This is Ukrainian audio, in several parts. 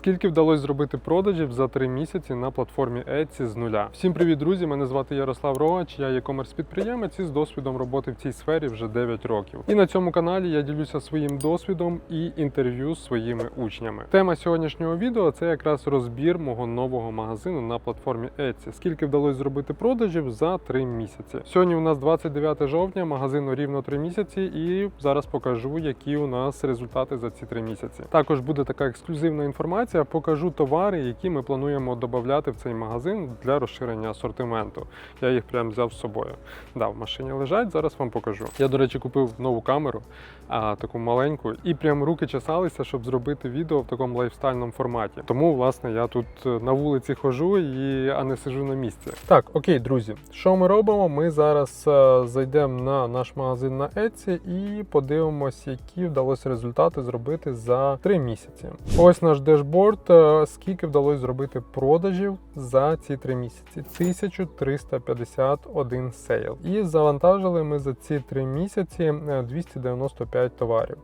Скільки вдалося зробити продажів за три місяці на платформі Etsy з нуля? Всім привіт, друзі! Мене звати Ярослав Рогач, я є комерс-підприємець із досвідом роботи в цій сфері вже 9 років. І на цьому каналі я ділюся своїм досвідом і інтерв'ю з своїми учнями. Тема сьогоднішнього відео це якраз розбір мого нового магазину на платформі Etsy. Скільки вдалося зробити продажів за три місяці. Сьогодні у нас 29 жовтня, магазину рівно 3 місяці, і зараз покажу, які у нас результати за ці 3 місяці. Також буде така ексклюзивна інформація. Покажу товари, які ми плануємо додати в цей магазин для розширення асортименту. Я їх прям взяв з собою. Да, в машині лежать. Зараз вам покажу. Я, до речі, купив нову камеру, а таку маленьку, і прям руки чесалися, щоб зробити відео в такому лайфстайльному форматі. Тому, власне, я тут е, на вулиці хожу і а не сижу на місці. Так, окей, друзі, що ми робимо? Ми зараз е, зайдемо на наш магазин на Etsy і подивимось, які вдалося результати зробити за три місяці. Ось наш дешборд, е, скільки вдалося зробити продажів за ці три місяці. 1351 сейл. І завантажили ми за ці три місяці 295. 5 товарів.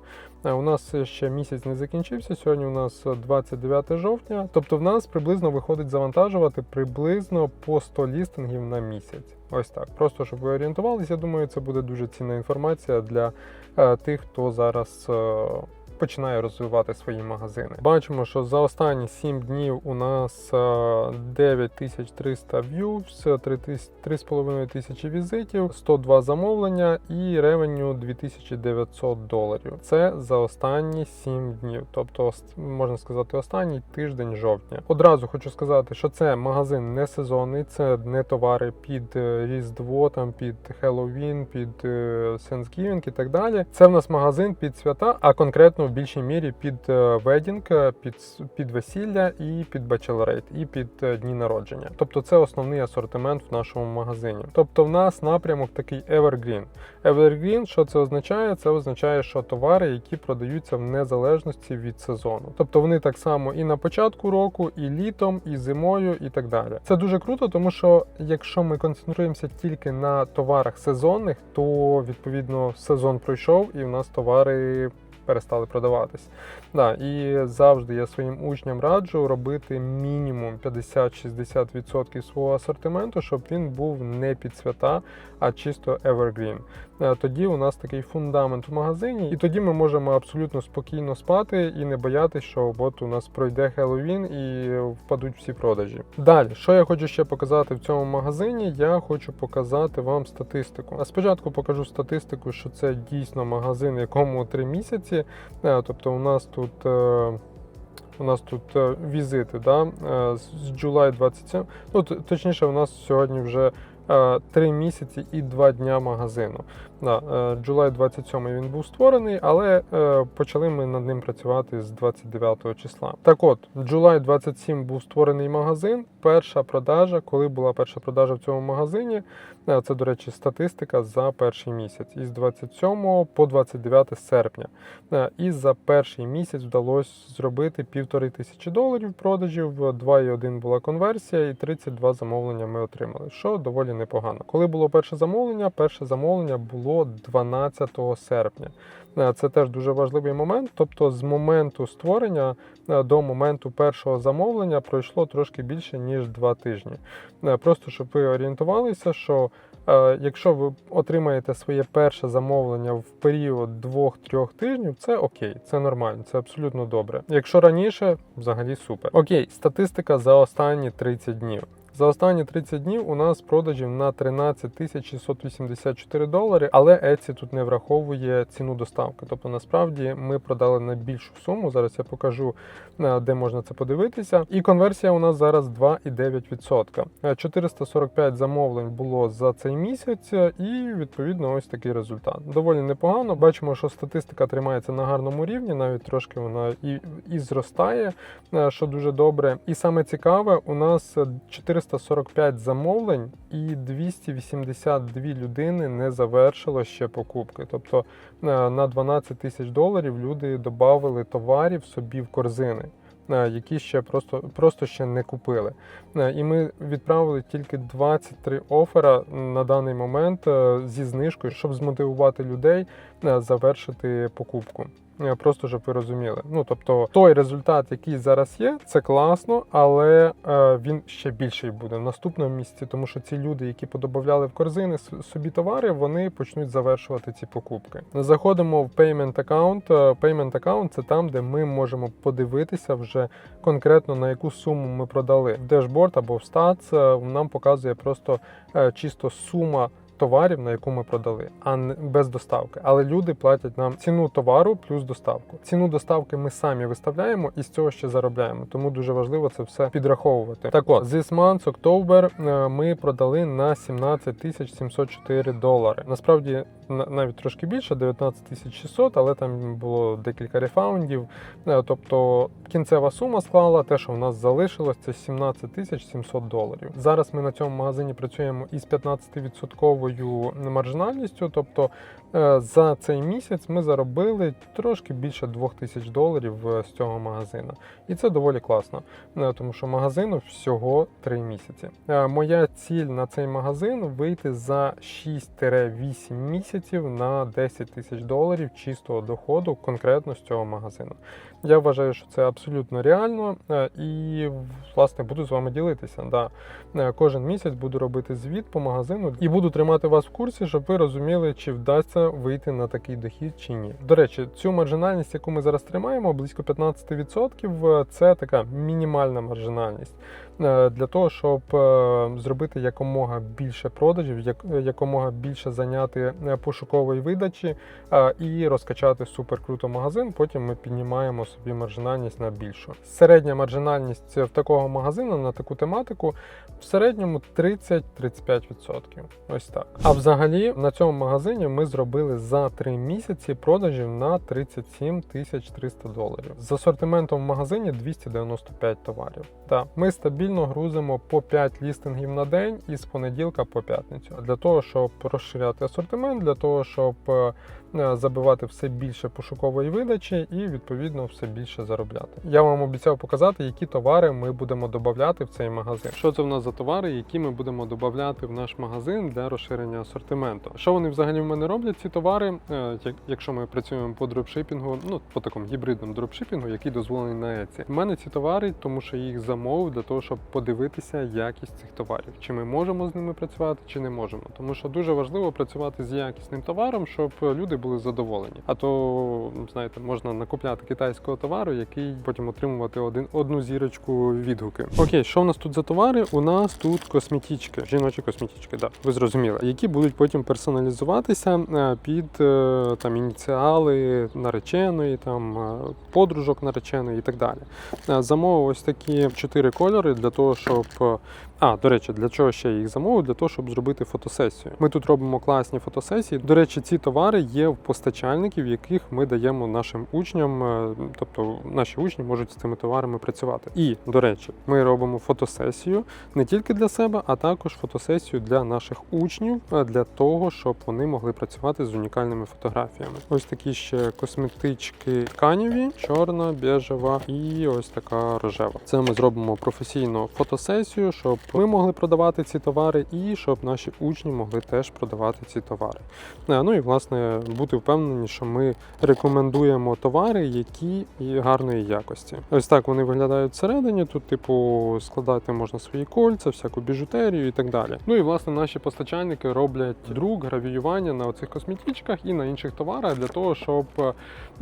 Е, у нас ще місяць не закінчився. Сьогодні у нас е, 29 жовтня. Тобто, в нас приблизно виходить завантажувати приблизно по 100 лістингів на місяць. Ось так. Просто щоб ви орієнтувалися. Я думаю, це буде дуже цінна інформація для е, тих, хто зараз е, Починає розвивати свої магазини. Бачимо, що за останні 7 днів у нас е, 9300 views, 3,5 тисячі візитів, 102 замовлення і ревеню 2900 доларів. Це за останні 7 днів, тобто можна сказати, останній тиждень жовтня. Одразу хочу сказати, що це магазин не сезонний, це не товари під е, Різдво, там під Хеллоуін, під е, Thanksgiving і так далі. Це в нас магазин під свята, а конкретно в більшій мірі під ведінг, е, під, під весілля і під бачелорейт, і під е, дні народження. Тобто це основний асортимент в нашому магазині. Тобто в нас напрямок такий evergreen. Evergreen, що це означає? Це означає, що товари, які продаються в незалежності від сезону. Тобто вони так само і на початку року, і літом, і зимою, і так далі. Це дуже круто, тому що якщо ми концентруємося тільки на товарах сезонних, то відповідно сезон пройшов і в нас товари. Перестали продаватись. Да, і завжди я своїм учням раджу робити мінімум 50-60% свого асортименту, щоб він був не під свята, а чисто evergreen. Е, Тоді у нас такий фундамент в магазині, і тоді ми можемо абсолютно спокійно спати і не боятися, що от у нас пройде Хеллоуін і впадуть всі продажі. Далі, що я хочу ще показати в цьому магазині, я хочу показати вам статистику. А спочатку покажу статистику, що це дійсно магазин, якому 3 місяці. Е, Тобто, у нас тут. е, у нас тут е, візити, да? з July 27. Ну, точніше, у нас сьогодні вже е, 3 місяці і 2 дня магазину. Да, е, July 27 він був створений, але е, почали ми над ним працювати з 29 числа. Так от, July 27 був створений магазин. Перша продажа, коли була перша продажа в цьому магазині, е, це, до речі, статистика за перший місяць із 27 по 29 серпня. Е, І за перший місяць вдалося зробити півтори тисячі доларів продажів, 2,1 була конверсія і 32 замовлення ми отримали, що доволі непогано. Коли було перше замовлення, перше замовлення було 12 серпня. Е, Це теж дуже важливий момент. Тобто, з моменту створення е, до моменту першого замовлення пройшло трошки більше ніж 2 тижні. Е, Просто щоб ви орієнтувалися, що Якщо ви отримаєте своє перше замовлення в період 2-3 тижнів, це окей, це нормально, це абсолютно добре. Якщо раніше, взагалі супер. Окей, статистика за останні 30 днів. За останні 30 днів у нас продажів на 13 684 долари, але Etsy тут не враховує ціну доставки. Тобто, насправді ми продали на більшу суму. Зараз я покажу, е, де можна це подивитися. І конверсія у нас зараз 2,9%. 445 е, замовлень було за цей місяць, е, і відповідно ось такий результат. Доволі непогано. Бачимо, що статистика тримається на гарному рівні, навіть трошки вона і і зростає, що дуже добре. І саме цікаве, у нас 400 345 замовлень і 282 людини не завершило ще покупки. Тобто е, на 12 тисяч доларів люди додали товарів собі в корзини. Е, які ще просто просто ще не купили, е, і ми відправили тільки 23 офера на даний момент зі знижкою, щоб змотивувати людей завершити покупку просто щоб ви розуміли. Ну тобто той результат, який зараз є, це класно, але е, він ще більший буде в наступному місяці, тому що ці люди, які подобавляли в корзини собі товари, вони почнуть завершувати ці покупки. Заходимо в Payment Account. Е, Payment Account – це там, де ми можемо подивитися вже конкретно на яку суму ми продали. Дешборд або в Stats е, нам показує просто чисто сума. Товарів, на яку ми продали, а не без доставки. Але люди платять нам ціну товару плюс доставку. Ціну доставки ми самі виставляємо і з цього ще заробляємо. Тому дуже важливо це все підраховувати. Так от, this month, October, е, ми продали на 17 тисяч 704 долари. Насправді на- навіть трошки більше, 19 тисяч 600, але там було декілька рефаундів. Е, Тобто кінцева сума склала те, що в нас залишилось, це 17 тисяч 700 доларів. Зараз ми на цьому магазині працюємо із 15% маржинальністю. Тобто е, за цей місяць ми заробили трошки більше 2 тисяч доларів е, з цього магазину. І це доволі класно, е, тому що магазину всього 3 місяці. Моя ціль на цей магазин вийти за 6-8 місяців на 10 тисяч доларів чистого доходу конкретно з цього магазину. Я вважаю, що це абсолютно реально і власне буду з вами ділитися. Да. Кожен місяць буду робити звіт по магазину і буду тримати вас в курсі, щоб ви розуміли, чи вдасться вийти на такий дохід чи ні. До речі, цю маржинальність, яку ми зараз тримаємо, близько 15%, е, це така мінімальна маржинальність. Е, Для того, щоб е, зробити якомога більше продажів, як- якомога більше зайняти е, пошукової видачі е, і розкачати супер круто магазин. Потім ми піднімаємо собі маржинальність на більшу. Середня маржинальність в такого магазину на таку тематику в середньому 30-35%. Ось так. А взагалі на цьому магазині ми зробили за 3 місяці продажів на 37 тисяч 300 доларів. З асортиментом в магазині 295 товарів. Так, ми стабільно грузимо по 5 лістингів на день із понеділка по п'ятницю. Для того, щоб розширяти асортимент, для того, щоб е, е, забивати все більше пошукової видачі і відповідно все більше заробляти. Я вам обіцяв показати, які товари ми будемо додати в цей магазин. Що це в нас за товари, які ми будемо додати в наш магазин для розширення асортименту? Що вони взагалі в мене роблять? Ці товари, Е, якщо ми працюємо по дропшипінгу, ну по такому гібридному дропшипінгу, який дозволений на Etsy. В мене ці товари, тому що їх замовив для того, щоб подивитися якість цих товарів. Чи ми можемо з ними працювати, чи не можемо. Тому що дуже важливо працювати з якісним товаром, щоб люди були задоволені. А то, знаєте, можна накупляти китайського товару, який потім отримувати один одну зірочку відгуки. Окей, що в нас тут за товари? У нас тут косметички, жіночі косметички, да, ви зрозуміли, які будуть потім персоналізуватися е, під е, там ініціали нареченої, там е, подружок нареченої і так далі. Замовив ось такі чотири кольори для того, щоб. А, до речі, для чого ще їх замовив? Для того, щоб зробити фотосесію. Ми тут робимо класні фотосесії. До речі, ці товари є в постачальників, яких ми даємо нашим учням, е, тобто наші учні можуть з цими товарами працювати. І, до речі, ми робимо фотосесію не тільки для себе, а також фотосесію для наших учнів, е, для того, щоб вони могли працювати з унікальними фотографіями. Ось такі ще косметички тканеві, чорна, бежева і ось така рожева. Це ми зробимо професійну фотосесію, щоб ми могли продавати ці товари, і щоб наші учні могли теж продавати ці товари. Е, Ну і власне бути впевнені, що ми рекомендуємо товари, які гарної якості. Ось так вони виглядають всередині. Тут, типу, складати можна свої кольця, всяку біжутерію і так далі. Ну і власне наші постачальники роблять друк, гравіювання на оцих косметичках і на інших товарах для того, щоб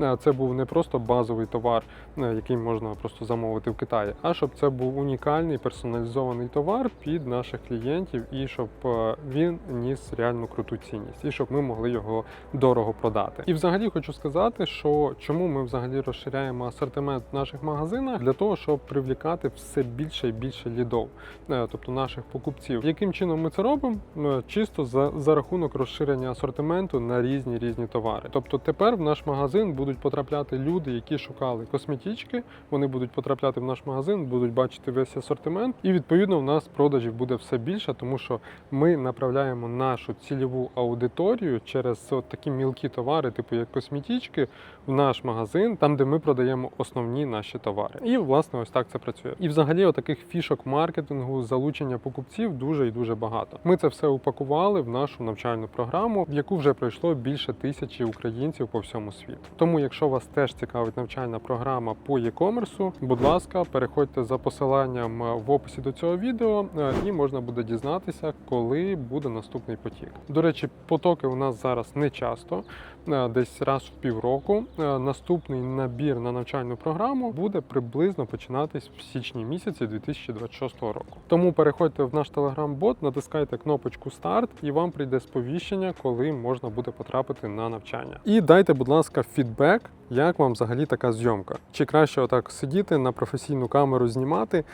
е, це був не просто базовий товар, е, який можна просто замовити в Китаї, а щоб це був унікальний персоналізований товар під наших клієнтів, і щоб е, він ніс реально круту цінність, і щоб ми могли його дорого продати. І взагалі хочу сказати, що чому ми взагалі розширяємо асортимент в наших магазинах для того, щоб привлікати все більше і більше лідов, е, тобто наших покупців. Яким чином ми це робимо? Е, Чисто за, за рахунок розширення асортименту на різні різні товари. Тобто тепер в наш магазин будуть потрапляти люди, які шукали косметички, вони будуть потрапляти в наш магазин, будуть бачити весь асортимент, і відповідно в нас нас продажів буде все більше, тому що ми направляємо нашу цільову аудиторію через такі мілкі товари, типу як косметички, в наш магазин, там де ми продаємо основні наші товари. І власне ось так це працює. І взагалі, таких фішок маркетингу, залучення покупців дуже і дуже багато. Ми це все упакували в нашу навчальну програму, в яку вже пройшло більше тисячі українців по всьому світу. Тому, якщо вас теж цікавить навчальна програма по e-commerce, будь ласка, переходьте за посиланням в описі до цього відео, е, і можна буде дізнатися, коли буде наступний потік. До речі, потоки у нас зараз не часто, е, десь раз в півроку. Е, Наступний набір на навчальну програму буде приблизно починатись в січні місяці 2026 року. Тому переходьте в наш телеграм-бот, натискайте кнопочку старт, і вам прийде сповіщення, коли можна буде потрапити на навчання. І дайте, будь ласка, фідбек, як вам взагалі така зйомка. Чи краще отак сидіти на професійну камеру знімати,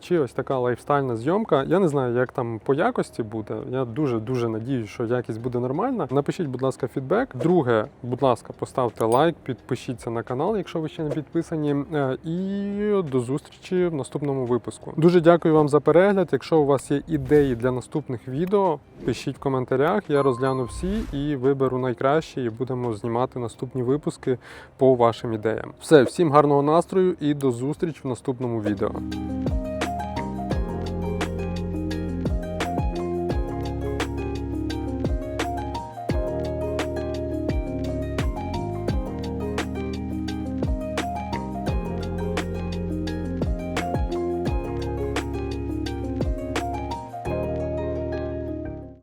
чи ось така лайфстайльна зйомка. Я не знаю, як там по якості буде. Я дуже дуже надіюсь, що якість буде нормальна. Напишіть, будь ласка, фідбек. Друге, будь ласка, поставте лайк, підпишіться на канал, якщо ви ще не підписані. Е, І до зустрічі в наступному випуску. Дуже дякую вам за перегляд. Якщо у вас є ідеї для наступних відео, пишіть в коментарях. Я розгляну всі і виберу найкращі, і будемо знімати наступні випуски по вашим ідеям. Все, всім гарного настрою і до зустрічі в наступному відео.